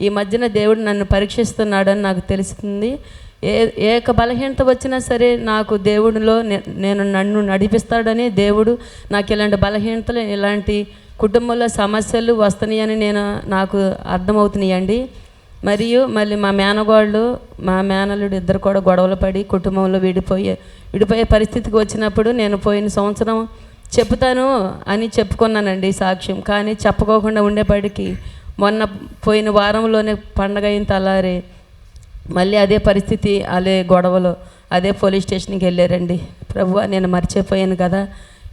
ఈ మధ్యన దేవుడు నన్ను పరీక్షిస్తున్నాడని నాకు తెలుస్తుంది. ఏ ఏక బలహీనత వచ్చినా సరే నాకు దేవుడిలో నేను నన్ను నడిపిస్తాడని దేవుడు నాకు ఇలాంటి బలహీనతలు ఇలాంటి కుటుంబంలో సమస్యలు వస్తున్నాయని నేను నాకు అర్థమవుతున్నాయండి. మరియు మళ్ళీ మా మేనగోళ్ళు మా మేనల్లుడు ఇద్దరు కూడా గొడవలు పడి కుటుంబంలో విడిపోయే విడిపోయే పరిస్థితికి వచ్చినప్పుడు నేను పోయిన సంవత్సరం చెప్తాను అని చెప్పుకున్నానండి సాక్ష్యం. కానీ చెప్పుకోకుండా ఉండేపాటికి మొన్న పోయిన వారంలోనే పండగ అయిన తలారి మళ్ళీ అదే పరిస్థితి అదే గొడవలు అదే పోలీస్ స్టేషన్కి వెళ్ళారండి. ప్రభు నేను మర్చిపోయాను కదా.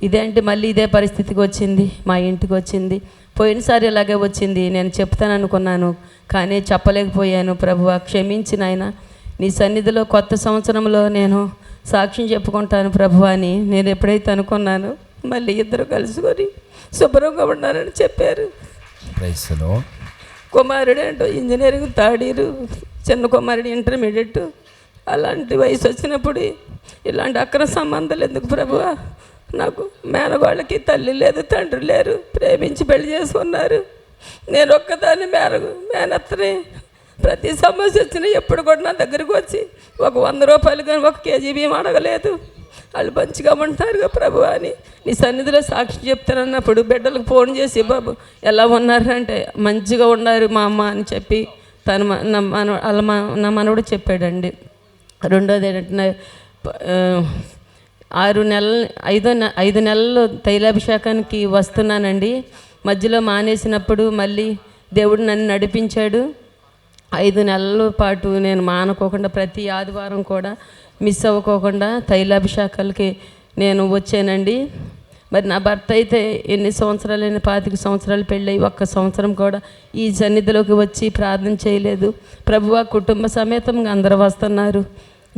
ఇదేంటి మళ్ళీ ఇదే పరిస్థితికి వచ్చింది మా ఇంటికి వచ్చింది. పోయినసారి ఇలాగే వచ్చింది నేను చెప్తాను అనుకున్నాను కానీ చెప్పలేకపోయాను. ప్రభు క్షమించిన ఆయన నీ సన్నిధిలో కొత్త సంవత్సరంలో నేను సాక్ష్యం చెప్పుకుంటాను ప్రభు అని నేను ఎప్పుడైతే అనుకున్నాను మళ్ళీ ఇద్దరు కలుసుకొని శుభ్రంగా ఉన్నారని చెప్పారు. కుమారుడు ఏంటో ఇంజనీరింగ్ థర్డ్ ఇయర్ చిన్న కుమారుడు ఇంటర్మీడియట్. అలాంటి వయసు వచ్చినప్పుడు ఇలాంటి అక్ర సంబంధాలు ఎందుకు ప్రభువా నాకు మేనగాళ్ళకి తల్లి లేదు తండ్రి లేరు ప్రేమించి పెళ్ళి చేసుకున్నారు. నేను ఒక్కదాన్ని మేన మేనత్తని. ప్రతి సమస్య వచ్చినా ఎప్పుడు కూడా నా దగ్గరకు వచ్చి ఒక వంద రూపాయలు కానీ ఒక కేజీ బియ్యం అడగలేదు. వాళ్ళు మంచిగా ప్రభు అని. నీ సన్నిధిలో సాక్షి చెప్తానన్నప్పుడు బిడ్డలకు ఫోన్ చేసి బాబు ఎలా ఉన్నారు? అంటే మంచిగా ఉన్నారు మా అమ్మ అని చెప్పి తను నా మన వాళ్ళ మా నా మనవడు చెప్పాడండి. రెండోది ఏంటంటే ఆరు నెలలు ఐదో నె ఐదు నెలలు తైలాభిషేకానికి వస్తున్నానండి. మధ్యలో మానేసినప్పుడు మళ్ళీ దేవుడు నన్ను నడిపించాడు. ఐదు నెలల పాటు నేను మానుకోకుండా ప్రతి ఆదివారం కూడా మిస్ అవ్వకోకుండా తైలాభిషేకాలకి నేను వచ్చానండి. మరి నా భర్త అయితే ఎన్ని సంవత్సరాలైన పాతిక సంవత్సరాలు పెళ్ళయి ఒక్క సంవత్సరం కూడా ఈ సన్నిధిలోకి వచ్చి ప్రార్థన చేయలేదు. ప్రభువా కుటుంబ సమేతంగా అందరూ వస్తున్నారు.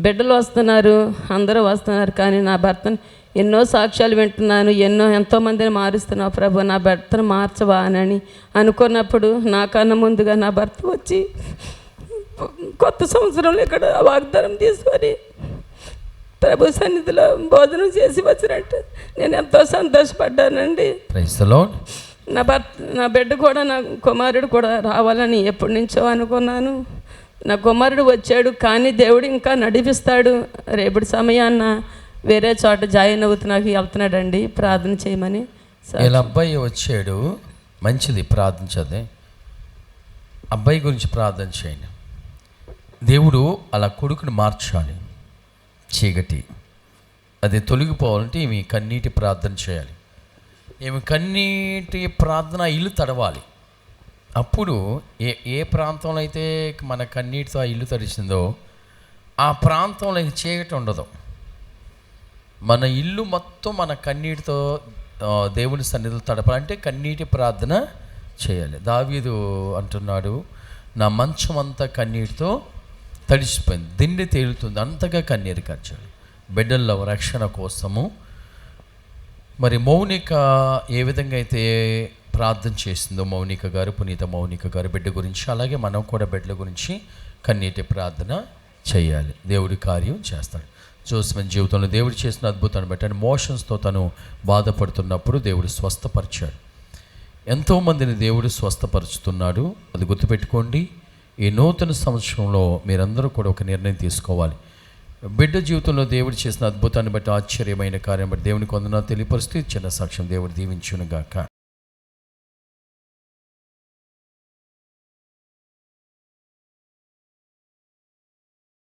బిడ్డలు వస్తున్నారు అందరూ వస్తున్నారు కానీ నా భర్తను ఎన్నో సాక్ష్యాలు వింటున్నాను ఎన్నో ఎంతోమందిని మారుస్తున్నావు ప్రభు నా భర్తను మార్చవా అని అనుకున్నప్పుడు నాకన్నా ముందుగా నా భర్త వచ్చి కొత్త సంవత్సరంలో ఇక్కడ వాగ్దానం తీసుకొని ప్రభు సన్నిధిలో భోజనం చేసి వచ్చినట్టు. నేను ఎంతో సంతోషపడ్డానండి. నా భర్త నా బిడ్డ కూడా నా కుమారుడు కూడా రావాలని ఎప్పటి నుంచో అనుకున్నాను. నా కుమారుడు వచ్చాడు కానీ దేవుడు ఇంకా నడిపిస్తాడు. రేపటి సమయాన్న వేరే చోట జాయిన్ అవుతున్నాకి వెళ్తున్నాడండి ప్రార్థన చేయమని ఇలా వీళ్ళ అబ్బాయి వచ్చాడు. మంచిది ప్రార్థించదే అబ్బాయి గురించి ప్రార్థన చేయండి. దేవుడు అలా కొడుకుని మార్చాలి. చీకటి. అది తొలగిపోవాలంటే ఈమె కన్నీటి ప్రార్థన చేయాలి. ఈమె కన్నీటి ప్రార్థన ఇల్లు తడవాలి. అప్పుడు ఏ ఏ ప్రాంతంలో అయితే మన కన్నీటితో ఆ ఇల్లు తడిచిందో ఆ ప్రాంతంలో ఇంక చీకటి ఉండదు. మన ఇల్లు మొత్తం మన కన్నీటితో దేవుని సన్నిధిలో తడపాలంటే కన్నీటి ప్రార్థన చేయాలి. దావీదు అంటున్నాడు నా మంచం అంతా కన్నీటితో తడిసిపోయింది దిండి తేలుతుంది అంతగా కన్నీరు ఖర్చాడు బిడ్డల్లో రక్షణ కోసము. మరి మౌనిక ఏ విధంగా అయితే ప్రార్థన చేసిందో మౌనిక గారు పునీత మౌనిక గారు బిడ్డ గురించి అలాగే మనం కూడా బిడ్డల గురించి కన్నీటి ప్రార్థన చేయాలి. దేవుడి కార్యం చేస్తాడు. జోస్మన్ జీవితంలో దేవుడు చేసిన అద్భుతాన్ని బట్టి మోషన్స్తో తను బాధపడుతున్నప్పుడు దేవుడు స్వస్థపరిచాడు. ఎంతోమందిని దేవుడు స్వస్థపరుచుతున్నాడు. అది గుర్తుపెట్టుకోండి ఈ నూతన సంవత్సరంలో మీరందరూ కూడా ఒక నిర్ణయం తీసుకోవాలి. బిడ్డ జీవితంలో దేవుడు చేసిన అద్భుతాన్ని బట్టి ఆశ్చర్యమైన కార్యం బట్టి దేవుని వందనా తెలియపరుస్తూ చిన్న సాక్ష్యం దేవుడు దీవించునుగాక.